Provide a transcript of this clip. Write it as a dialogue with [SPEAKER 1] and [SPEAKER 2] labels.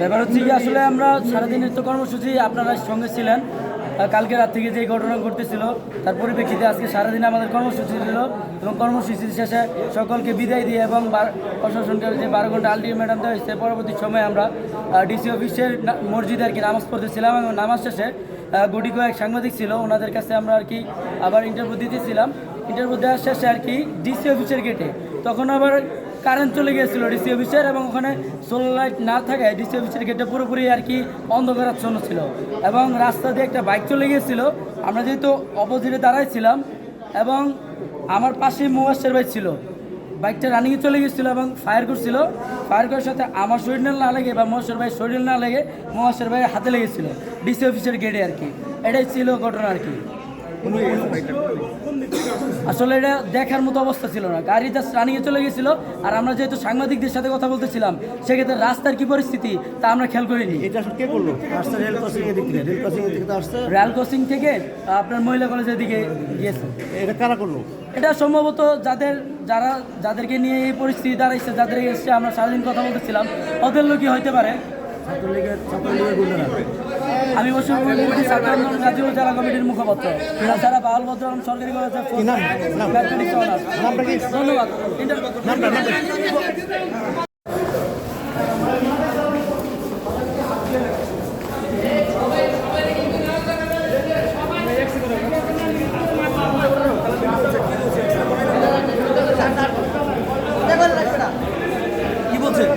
[SPEAKER 1] ব্যাপার হচ্ছে কি, আসলে আমরা সারাদিনের তো কর্মসূচি আপনারা সঙ্গে ছিলেন। কালকে রাত থেকে যে ঘটনা ঘটতেছিল, তার পরিপ্রেক্ষিতে আজকে সারাদিন আমাদের কর্মসূচি ছিল এবং কর্মসূচির শেষে সকলকে বিদায় দিয়ে এবং প্রশাসনকে যে বারো ঘণ্টা আলটিমেটাম দেওয়া হয়েছে, পরবর্তী সময়ে আমরা ডিসি অফিসের মসজিদে আর কি নামাজ পড়তেছিলাম এবং নামাজ শেষে গুটি কয়েক সাংবাদিক ছিল, ওনাদের কাছে আমরা আর কি আবার ইন্টারভিউ দিতেছিলাম। ইন্টারভিউ দেওয়ার শেষে আর কি ডিসি অফিসের গেটে তখন আবার কারেন্ট চলে গিয়েছিল ডিসি অফিসের এবং ওখানে সোলার লাইট না থাকায় ডিসি অফিসের গেটটা পুরোপুরি আর কি অন্ধকারাচ্ছন্ন ছিল। এবং রাস্তা দিয়ে একটা বাইক চলে গিয়েছিল আমরা যেহেতু অপোজিটে দাঁড়াইছিলাম এবং আমার পাশে মোবাসের বাইক ছিল। বাইকটা রানিংয়ে চলে গেছিল এবং ফায়ার করছিল। ফায়ার করার সাথে আমার শরীর না লেগে বা মহাশর ভাই শরীর না লেগে মহাশর ভাইয়ের হাতে লেগেছিল। ডিসি অফিসের গেটে আর কি। এটাই ছিল ঘটনা আর কি। আসলে এটা দেখার মতো অবস্থা ছিল না। গাড়িটা রানিংয়ে চলে গেছিল আর আমরা যেহেতু সাংবাদিকদের সাথে কথা বলতেছিলাম সেক্ষেত্রে রাস্তার কি পরিস্থিতি তা আমরা খেয়াল করিনি।
[SPEAKER 2] এটা আসলে কে করল? আসছে রেল ক্রসিং এর দিক থেকে রেল ক্রসিং এর দিকে আসছে।
[SPEAKER 1] রেল ক্রসিং থেকে আপনার মহিলা কলেজের দিকে গিয়েছে।
[SPEAKER 2] এটা কারা করল?
[SPEAKER 1] এটা সম্ভবত যাদের যারা যাদেরকে নিয়ে এই পরিস্থিতি দাঁড়াইছে যাদের এসছে আমরা সারাদিন কথা বলতেছিলাম ওদের লোকই হইতে পারে।
[SPEAKER 2] ছাত্রলীগের ছাত্রলীগের গুন্ডারা।
[SPEAKER 1] আমি পশ্চিমবঙ্গ জেলা কমিটির মুখপাত্র তাছাড়া বাউল বদ্রম সরকারি ধন্যবাদ।
[SPEAKER 2] কি বলছেন?